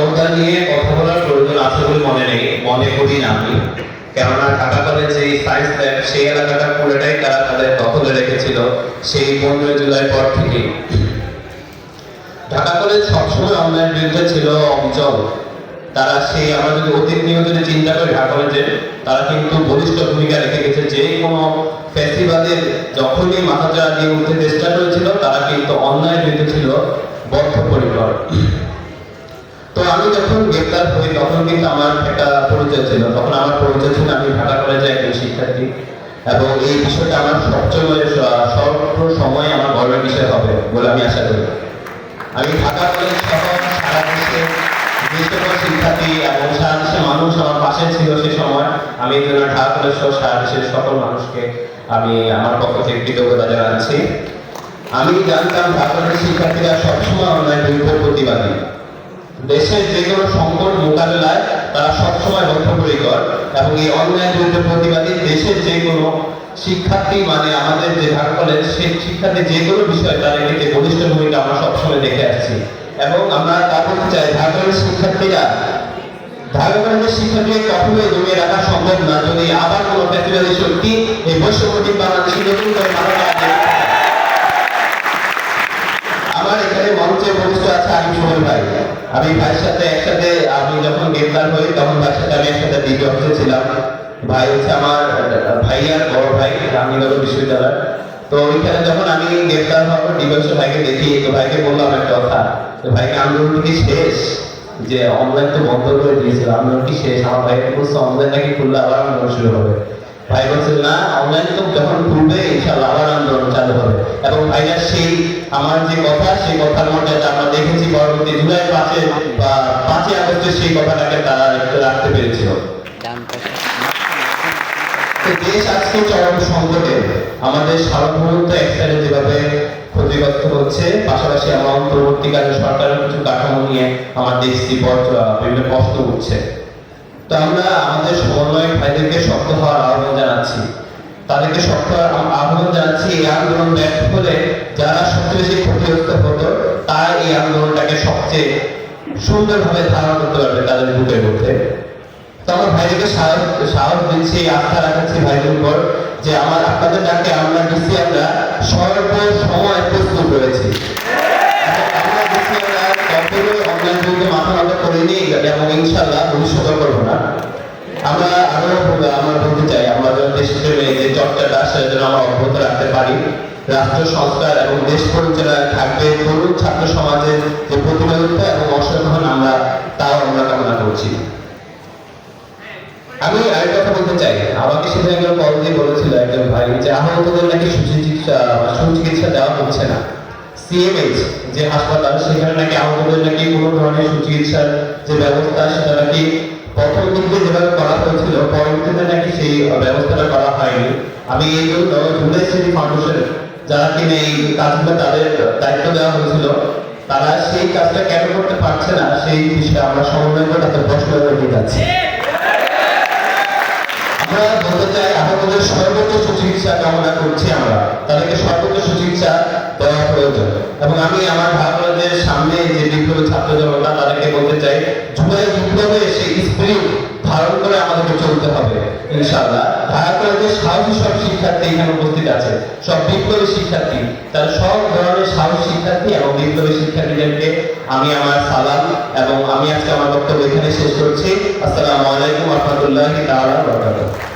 জনতা নিয়ে কথা বলার প্রয়োজন আছে বলে মনে নেই, মনে করি না আমি। কেননা ঢাকা কলেজ যে সায়েন্স ল্যাব সেই এলাকাটা পুরোটাই তারা তাদের দখলে রেখেছিল সেই পনেরোই জুলাই পর থেকে ঢাকা কলেজ সবসময় অন্যায়ের বিরুদ্ধে ছিল অবিচল তারা সেই, আমরা যদি অতীত নিয়ে যদি চিন্তা করি ঢাকা কলেজে তারা কিন্তু বলিষ্ঠ ভূমিকা রেখে গেছে। যে কোনো ফেস্টিভ্যালের যখনই মাথাচাড়া দিয়ে উঠতে চেষ্টা করেছিল, তারা কিন্তু অন্যায়ের বিরুদ্ধে ছিল বদ্ধপরিকর। তো আমি যখন গ্রেপ্তার হই তখন কিন্তু আমার একটা পরিচয় ছিল। তখন আমার পরিচয় ছিল আমি ঢাকা কলেজে একজন শিক্ষার্থী। এবং এই বিষয়টা আমার সবচেয়ে সর্ব সময় আমার গর্বের বিষয় হবে বলে আমি আশা করি। আমি ঢাকা কলেজ সহ সারা দেশে সকল শিক্ষার্থী এবং সারা দেশের মানুষ আমার পাশে ছিল সে সময়। আমি ঢাকা কলেজ সহ সারা দেশের সকল মানুষকে আমি আমার পক্ষ থেকে কৃতজ্ঞতা জানাচ্ছি। আমি জানতাম ঢাকা কলেজের শিক্ষার্থীরা সবসময় অন্যায় বিরুদ্ধে প্রতিবাদী। দেশের যে কোনো সংকট মোকাবেলায় তারা সবসময় বদ্ধপরিকর এবং এই অন্যায়ের বিরুদ্ধে প্রতিবাদী দেশের যে কোনো শিক্ষার্থী মানে আমাদের যে ঢাকা কলেজ, সেই শিক্ষার্থী যে কোনো বিষয় তার এক্ষেত্রে বলিষ্ঠ ভূমিকা আমরা সবসময় দেখে আসছি। এবং আমরা তা বলতে চাই, ঢাকা শিক্ষার্থীরা, ঢাকা কলেজের শিক্ষার্থীকে কখনোই জমিয়ে রাখা সম্ভব না। যদি আবার কোনো ফেস্টিভ্যালের শক্তি এই বৈশ্যমন্ত্রী বাংলাদেশে নতুন করে দেয় আমার এখানে মঞ্চে বরিষ্ঠ আছে আমি সুমন ভাই। আমি ভাইয়ের সাথে একসাথে, আমি যখন গ্রেপ্তার হই, তখন ভাইয়ের সাথে আমি একসাথে দ্বিতীয় অফিসে ছিলাম। ভাই হচ্ছে আমার, ভাইয়ার বড় ভাই, রামনগর বিশ্ববিদ্যালয় তো ওইখানে যখন আমি গ্রেপ্তার পর দিবস ভাইকে দেখি, তো ভাইকে বললাম একটা কথা তো ভাইকে আন্দোলন কি শেষ, যে অনলাইন তো বন্ধ করে দিয়েছিল, আন্দোলন কি শেষ? আমার ভাইকে বলছে অনলাইন নাকি খুললে আবার আন্দোলন শুরু হবে? ভাই বলছে না অনলাইন তো যখন খুলবে ইনশাআল্লাহ আবার আন্দোলন চালু হবে। এবং ভাইরা সেই আমার যে কথা সেই কথার মধ্যে আমরা দেখেছি পরবর্তী জুলাই পাঁচে বা পাঁচই আগস্টে সেই কথাটাকে তারা রাখতে পেরেছিল। দেশ আজকে চরম সংকটে। আমাদের সার্বভৌমত্ব এক সাইডে যেভাবে ক্ষতিগ্রস্ত হচ্ছে পাশাপাশি আমার অন্তর্বর্তীকালে সরকারের কিছু কাঠামো নিয়ে আমার দেশ বিপদ আহ, বিভিন্ন কষ্ট উঠছে তো আমরা আমাদের সমন্বয়ক ভাইদেরকে শক্ত হওয়ার আহ্বান জানাচ্ছি তাদেরকে শক্ত আহ্বান জানাচ্ছি, এই আন্দোলন ব্যর্থ হলে যারা সবচেয়ে বেশি ক্ষতিগ্রস্ত হতো, তারা এই আন্দোলনটাকে সবচেয়ে সুন্দরভাবে ধারণ করতে পারবে তাদের বুকের মধ্যে। তখন ভাইদেরকে সাহস সাহস দিচ্ছি, আস্থা রাখাচ্ছি ভাইদের উপর যে আমার, আপনাদের ডাকে আমরা আমরা সর্ব সময় প্রস্তুত রয়েছি। রাষ্ট্র সংস্কার এবং দেশ পরিচালনায় থাকবে তরুণ ছাত্র সমাজের যে প্রতিনিধিত্ব এবং অংশগ্রহণ আমরা, তাও আমরা কামনা করছি। আমি আরেকটা কথা বলতে চাই। আমাকে সেদিন একজন কল দিয়ে বলেছিল একজন ভাই যে আহতদের নাকি সুচিকিৎসা বা সুচিকিৎসা দেওয়া হচ্ছে না। সিএমএইচ যে হাসপাতাল, সেখানে নাকি আহতদের নাকি কোনো ধরনের সুচিকিৎসার যে ব্যবস্থা, সেটা নাকি প্রথম দিকে যেভাবে করা হয়েছিল, পরবর্তীতে নাকি সেই ব্যবস্থাটা করা হয়নি। আমি এই জন্য জুলাই স্মৃতি ফাউন্ডেশন যারা কিনা এই কাজগুলো তাদের দায়িত্ব দেওয়া হয়েছিল, তারা সেই কাজটা কেন করতে পারছে না, সেই বিষয়ে আমরা সমন্বয় করে তাদের প্রশ্ন দিয়ে যাচ্ছি। আমরা বলতে চাই আহতদের সর্বোচ্চ সুচিকিৎসা কামনা করছি আমরা। তাদেরকে সর্বোচ্চ সুচিকিৎসা দেওয়া প্রয়োজন। এবং আমি আমার ভারতের সামনে যে বিপ্লবী ছাত্র জনতা তাদেরকে বলতে চাই, জুলাই বিপ্লবে সেই স্পিরিট ধারণ করে আমাদেরকে চলতে হবে, ইনশাআল্লাহ। ঢাকা কলেজের সাহসী সব শিক্ষার্থী এখানে উপস্থিত আছে, সব বিপ্লবী শিক্ষার্থী, তার সব ধরনের সাহসী শিক্ষার্থী এবং বিপ্লবী শিক্ষার্থীদেরকে আমি আমার সালাম এবং আমি আজকে আমার বক্তব্য এখানে শেষ করছি। আসসালামু আলাইকুম রহমতুল্লাহ তাআলা বারাকাতুহু।